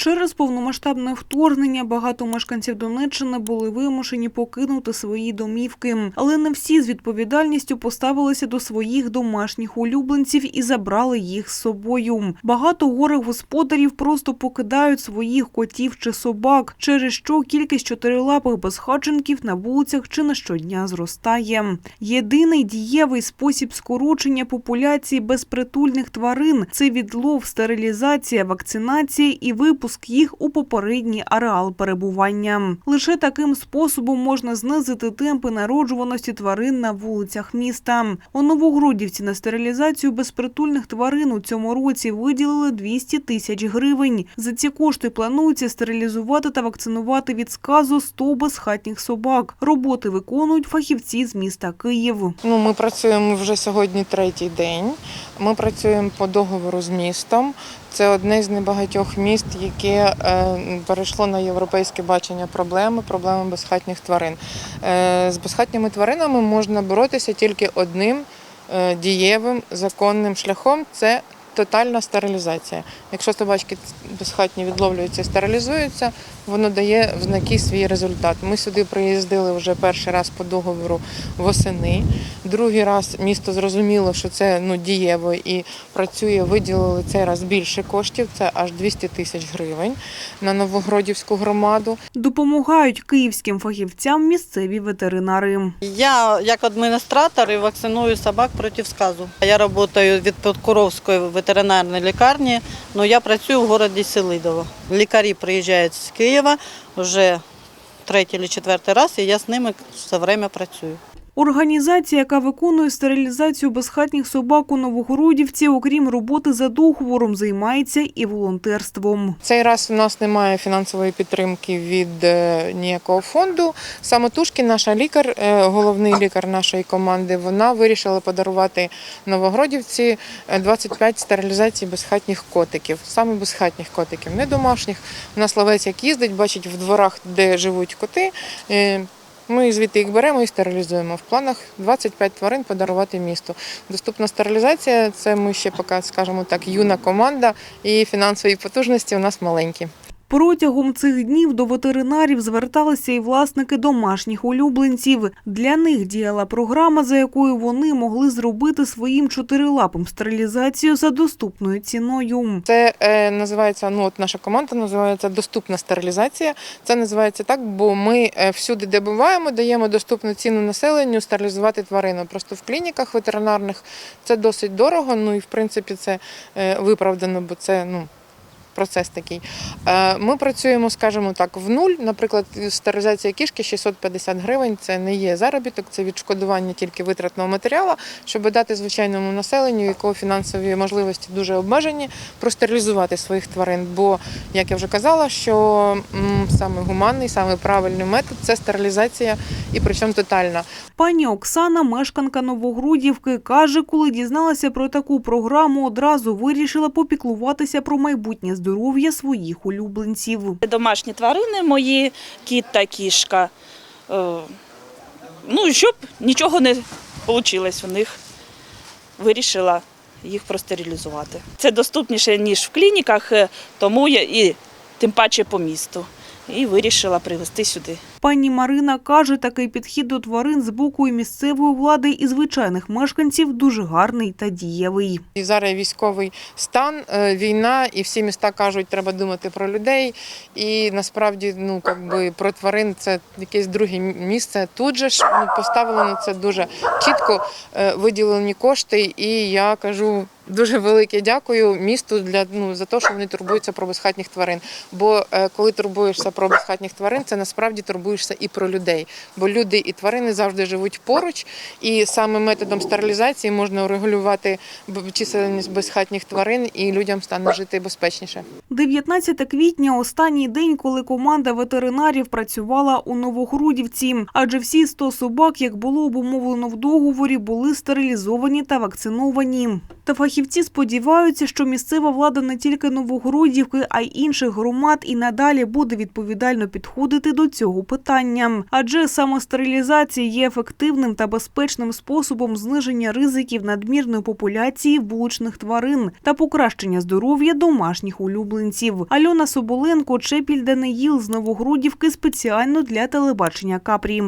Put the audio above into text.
Через повномасштабне вторгнення багато мешканців Донеччини були вимушені покинути свої домівки, але не всі з відповідальністю поставилися до своїх домашніх улюбленців і забрали їх з собою. Багато горих господарів просто покидають своїх котів чи собак, через що кількість чотирилапих безхатченків на вулицях чи не щодня зростає. Єдиний дієвий спосіб скорочення популяції безпритульних тварин це відлов, стерилізація, вакцинація і випуск їх у попередній ареал перебування. Лише таким способом можна знизити темпи народжуваності тварин на вулицях міста. У Новогродівці на стерилізацію безпритульних тварин у цьому році виділили 200 тисяч гривень. За ці кошти планується стерилізувати та вакцинувати від сказу 100 безхатніх собак. Роботи виконують фахівці з міста Київ. Ну, ми працюємо вже сьогодні третій день. Ми працюємо по договору з містом. Це одне з небагатьох міст, яке перейшло на європейське бачення проблеми, проблеми безхатніх тварин. Е, з безхатніми тваринами можна боротися тільки одним е, дієвим законним шляхом це тотальна стерилізація. Якщо собачки безхатні відловлюються і стерилізуються, воно дає в знаки свій результат. Ми сюди приїздили вже перший раз по договору восени. Другий раз місто зрозуміло, що це ну, дієво і працює, виділили цей раз більше коштів, це аж 200 тисяч гривень на Новогродівську громаду. Допомагають київським фахівцям місцеві ветеринари. Я як адміністратор і вакциную собак проти сказу. Я працюю від Подкуровської ветеринарної лікарні, але я працюю в місті Селидово. Лікарі приїжджають з Києва вже третій чи четвертий раз, і я з ними все время працюю. Організація, яка виконує стерилізацію безхатніх собак у Новогородівці, окрім роботи за договором, займається і волонтерством. Цей раз у нас немає фінансової підтримки від е, ніякого фонду. Самотужки наша лікар, е, головний лікар нашої команди, вона вирішила подарувати Новогродівці е, 25 стерилізацій безхатніх котиків, саме безхатніх котиків, не домашніх. У нас як їздить, бачить в дворах, де живуть коти. Ми звідти їх беремо і стерилізуємо. В планах 25 тварин подарувати місту. Доступна стерилізація це ми ще поки, скажімо так, юна команда і фінансові потужності у нас маленькі. Протягом цих днів до ветеринарів зверталися і власники домашніх улюбленців. Для них діяла програма, за якою вони могли зробити своїм чотирилапим стерилізацію за доступною ціною. Це е, називається, ну от наша команда називається доступна стерилізація. Це називається так, бо ми е, всюди, де буваємо, даємо доступну ціну населенню стерилізувати тварину. Просто в клініках ветеринарних це досить дорого. Ну і в принципі це е, виправдано, бо це ну. Процес такий. Е, Ми працюємо, скажімо так, в нуль. Наприклад, стерилізація кішки 650 гривень. Це не є заробіток, це відшкодування тільки витратного матеріалу, щоб дати звичайному населенню, якого фінансові можливості дуже обмежені, простерилізувати своїх тварин. Бо, як я вже казала, що саме гуманний, саме правильний метод це стерилізація і причому тотальна. Пані Оксана, мешканка Новогрудівки, каже, коли дізналася про таку програму, одразу вирішила попіклуватися про майбутнє здоров'я своїх улюбленців. Домашні тварини мої, кіт та кішка. Е, Ну, щоб нічого не вийшло у них, вирішила їх простерилізувати. Це доступніше, ніж в клініках, е, тому я і тим паче по місту. І вирішила привезти сюди. Пані Марина каже, такий підхід до тварин з боку і місцевої влади і звичайних мешканців дуже гарний та дієвий. І зараз військовий стан, е, війна, і всі міста кажуть, треба думати про людей. І насправді, ну якби про тварин це якесь друге місце. Тут же ж ну, поставлено це дуже чітко е, виділені кошти. І я кажу. Дуже велике дякую місту для ну за те, що вони турбуються про безхатніх тварин. Бо е, коли турбуєшся про безхатніх тварин, це насправді турбуєшся і про людей. Бо люди і тварини завжди живуть поруч, і саме методом стерилізації можна урегулювати чисельність безхатніх тварин, і людям стане жити безпечніше. 19 квітня – останній день, коли команда ветеринарів працювала у Новогрудівці. Адже всі 100 собак, як було обумовлено в договорі, були стерилізовані та вакциновані. Та фахівці сподіваються, що місцева влада не тільки Новогродівки, а й інших громад і надалі буде відповідально підходити до цього питання. Адже саме стерилізація є ефективним та безпечним способом зниження ризиків надмірної популяції вуличних тварин та покращення здоров'я домашніх улюбленців. Альона Соболенко, Чепіль Даниїл з Новогродівки спеціально для телебачення Капрі.